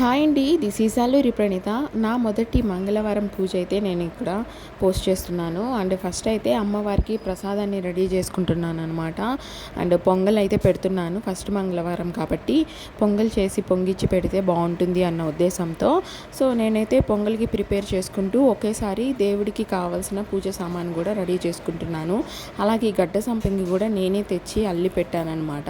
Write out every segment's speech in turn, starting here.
Hi అండి this is Alluri Praneetha. నా మొదటి మంగళవారం పూజ అయితే నేను ఇక్కడ పోస్ట్ చేస్తున్నాను. అండ్ ఫస్ట్ అయితే అమ్మవారికి ప్రసాదాన్ని రెడీ చేసుకుంటున్నాను అనమాట అండ్ పొంగల్ అయితే పెడుతున్నాను ఫస్ట్ మంగళవారం కాబట్టి. పొంగల్ చేసి పొంగిచ్చి పెడితే బాగుంటుంది అన్న ఉద్దేశంతో. సో నేనైతే పొంగల్కి ప్రిపేర్ చేసుకుంటూ ఒకేసారి దేవుడికి కావాల్సిన పూజ సామాన్ కూడా రెడీ చేసుకుంటున్నాను. అలాగే గడ్డ సంపంగి కూడా నేనే తెచ్చి అల్లి పెట్టానమాట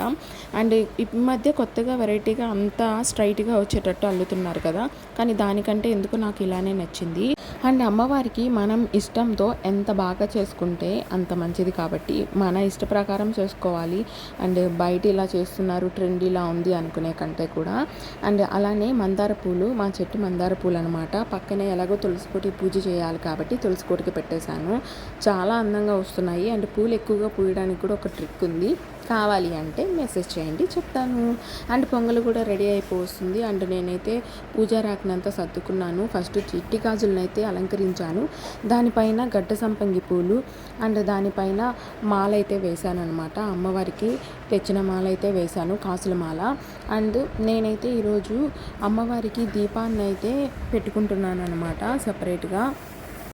అండ్ ఈ మధ్య కొత్తగా వెరైటీగా అంతా స్ట్రైట్గా వచ్చేటట్టు చల్లుతున్నారు కదా. కానీ దానికంటే ఎందుకు నాకు ఇలానే నచ్చింది? అండ్ అమ్మవారికి మనం ఇష్టంతో ఎంత బాగా చేసుకుంటే అంత మంచిది కాబట్టి మన ఇష్ట ప్రకారం చేసుకోవాలి. అండ్ బయట ఇలా చేస్తున్నారు ట్రెండ్ ఇలా ఉంది అనుకునే కంటే కూడా. అండ్ అలానే మందార పూలు మా చెట్టు మందార పూలు అనమాట పక్కనే ఎలాగో తులసికోటి పూజ చేయాలి కాబట్టి తులసికోటికి పెట్టేశాను. చాలా అందంగా వస్తున్నాయి. అండ్ పూలు ఎక్కువగా పూయడానికి కూడా ఒక ట్రిక్ ఉంది. కావాలి అంటే మెసేజ్ చేయండి చెప్తాను. అండ్ పొంగల్ కూడా రెడీ అయిపోతుంది అండ్ నేనైతే పూజా రాకినంతా సర్దుకున్నాను. ఫస్ట్ చిట్టి గాజులనైతే అలంకరించాను. దానిపైన గడ్డ సంపంగి పూలు అండ్ దానిపైన మాల అయితే వేశాను అనమాట అమ్మవారికి తెచ్చిన మాల అయితే వేశాను కాసుల మాల. అండ్ నేనైతే ఈరోజు అమ్మవారికి దీపాన్ని అయితే పెట్టుకుంటున్నాను అనమాట సపరేట్గా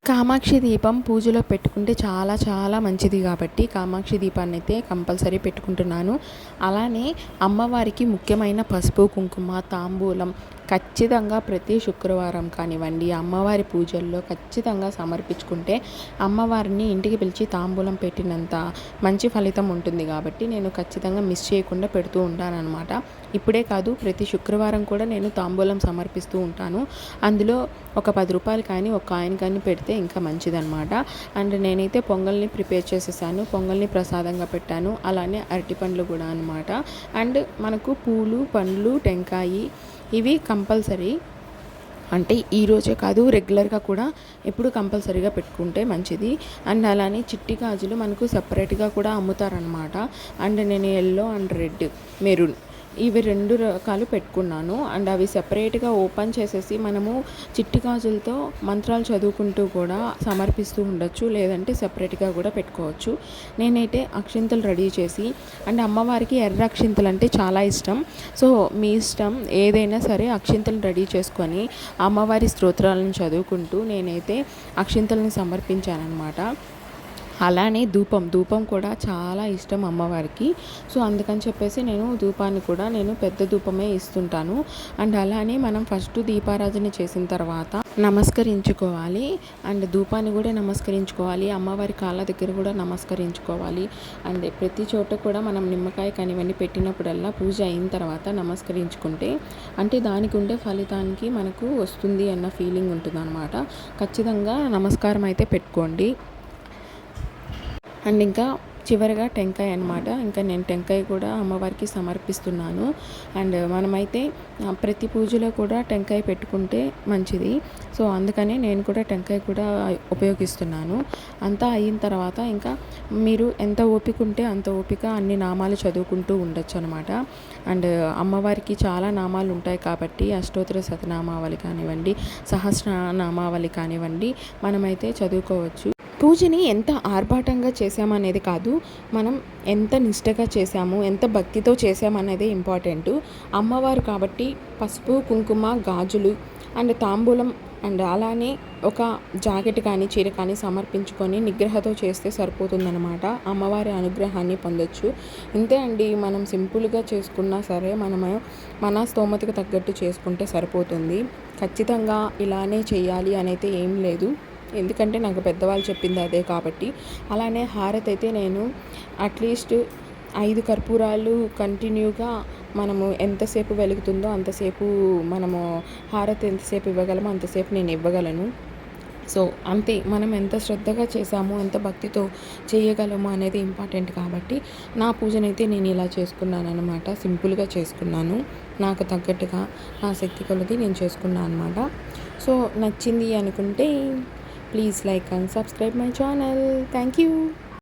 కామాక్షి దీపం పూజలో పెట్టుకుంటే చాలా చాలా మంచిది కాబట్టి కామాక్షి దీపాన్ని అయితే కంపల్సరీ పెట్టుకుంటున్నాను. అలానే అమ్మవారికి ముఖ్యమైన పసుపు కుంకుమ తాంబూలం ఖచ్చితంగా ప్రతి శుక్రవారం కానివ్వండి అమ్మవారి పూజల్లో ఖచ్చితంగా సమర్పించుకుంటే అమ్మవారిని ఇంటికి పిలిచి తాంబూలం పెట్టినంత మంచి ఫలితం ఉంటుంది కాబట్టి నేను ఖచ్చితంగా మిస్ చేయకుండా పెడుతూ ఉంటానన్నమాట. ఇప్పుడే కాదు ప్రతి శుక్రవారం కూడా నేను తాంబూలం సమర్పిస్తూ ఉంటాను. అందులో ఒక పది రూపాయలు కానీ ఒక కాయిన్ కానీ పెడితే ఇంకా మంచిదన్నమాట. అండ్ నేనైతే పొంగల్ని ప్రిపేర్ చేసేసాను పొంగల్ని ప్రసాదంగా పెట్టాను అలానే అరటి పండ్లు కూడా అనమాట అండ్ మనకు పూలు పండ్లు టెంకాయి ఇవి కంపల్సరీ. అంటే ఈరోజే కాదు రెగ్యులర్గా కూడా ఎప్పుడు కంపల్సరీగా పెట్టుకుంటే మంచిది. అండ్ అలానే చిట్టి గాజులు మనకు సపరేట్గా కూడా అమ్ముతారనమాట అండ్ నేను ఎల్లో అండ్ రెడ్ మెరూన్. ఇవి రెండు రకాలు పెట్టుకున్నాను. అండ్ అవి సెపరేట్గా ఓపెన్ చేసేసి మనము చిట్టి గాజులతో మంత్రాలు చదువుకుంటూ కూడా సమర్పిస్తూ ఉండొచ్చు లేదంటే సెపరేట్గా కూడా పెట్టుకోవచ్చు. నేనైతే అక్షింతలు రెడీ చేసి అండ్ అమ్మవారికి ఎర్ర అక్షింతలు అంటే చాలా ఇష్టం. సో మీ ఇష్టం ఏదైనా సరే అక్షింతలు రెడీ చేసుకొని అమ్మవారి స్తోత్రాలను చదువుకుంటూ నేనైతే అక్షింతలను సమర్పించానమాట అలానే ధూపం. ధూపం కూడా చాలా ఇష్టం అమ్మవారికి. సో అందుకని చెప్పేసి నేను ధూపాన్ని కూడా నేను పెద్ద ధూపమే ఇస్తుంటాను. అండ్ అలానే మనం ఫస్ట్ దీపారాధన చేసిన తర్వాత నమస్కరించుకోవాలి. అండ్ ధూపాన్ని కూడా నమస్కరించుకోవాలి. అమ్మవారి కాళ్ళ దగ్గర కూడా నమస్కరించుకోవాలి. అండ్ ప్రతి చోట కూడా మనం నిమ్మకాయ కానివన్నీ పెట్టినప్పుడల్లా పూజ అయిన తర్వాత నమస్కరించుకుంటే అంటే దానికి ఉండే ఫలితానికి మనకు వస్తుంది అన్న ఫీలింగ్ ఉంటుంది అనమాట ఖచ్చితంగా నమస్కారం అయితే పెట్టుకోండి. అండ్ ఇంకా చివరిగా టెంకాయ అనమాట ఇంకా నేను టెంకాయ కూడా అమ్మవారికి సమర్పిస్తున్నాను. అండ్ మనమైతే ప్రతి పూజలో కూడా టెంకాయ పెట్టుకుంటే మంచిది. సో అందుకనే నేను కూడా టెంకాయ కూడా ఉపయోగిస్తున్నాను. అంతా అయిన తర్వాత ఇంకా మీరు ఎంత ఓపిక ఉంటే అంత ఓపిక అన్ని నామాలు చదువుకుంటూ ఉండొచ్చు అనమాట అండ్ అమ్మవారికి చాలా నామాలు ఉంటాయి కాబట్టి అష్టోత్తర శతనామావళి కానివ్వండి సహస్ర నామావళి కానివ్వండి మనమైతే చదువుకోవచ్చు. పూజని ఎంత ఆర్భాటంగా చేసామనేది కాదు మనం ఎంత నిష్టగా చేసాము ఎంత భక్తితో చేసామనేది ఇంపార్టెంట్. అమ్మవారు కాబట్టి పసుపు కుంకుమ గాజులు అండ్ తాంబూలం అండ్ అలానే ఒక జాకెట్ కానీ చీర కానీ సమర్పించుకొని నిగ్రహతో చేస్తే సరిపోతుందనమాట అమ్మవారి అనుగ్రహాన్ని పొందొచ్చు. ఇంతే అండి మనం సింపుల్గా చేసుకున్నా సరే మనము మన స్తోమతకు తగ్గట్టు చేసుకుంటే సరిపోతుంది. ఖచ్చితంగా ఇలానే చేయాలి అనైతే ఏం లేదు. ఎందుకంటే నాకు పెద్దవాళ్ళు చెప్పింది అదే కాబట్టి. అలానే హారతి అయితే నేను అట్లీస్ట్ ఐదు కర్పూరాలు కంటిన్యూగా మనము ఎంతసేపు వెలుగుతుందో అంతసేపు మనము హారతి ఎంతసేపు ఇవ్వగలమో అంతసేపు నేను ఇవ్వగలను. సో అంతే మనం ఎంత శ్రద్ధగా చేసామో ఎంత భక్తితో చేయగలము అనేది ఇంపార్టెంట్ కాబట్టి నా పూజనైతే నేను ఇలా చేసుకున్నాను అనమాట సింపుల్గా చేసుకున్నాను. నాకు తగ్గట్టుగా నా శక్తి కొలది నేను చేసుకున్నాను అనమాట సో నచ్చింది అనుకుంటే Please like and subscribe my channel. Thank you.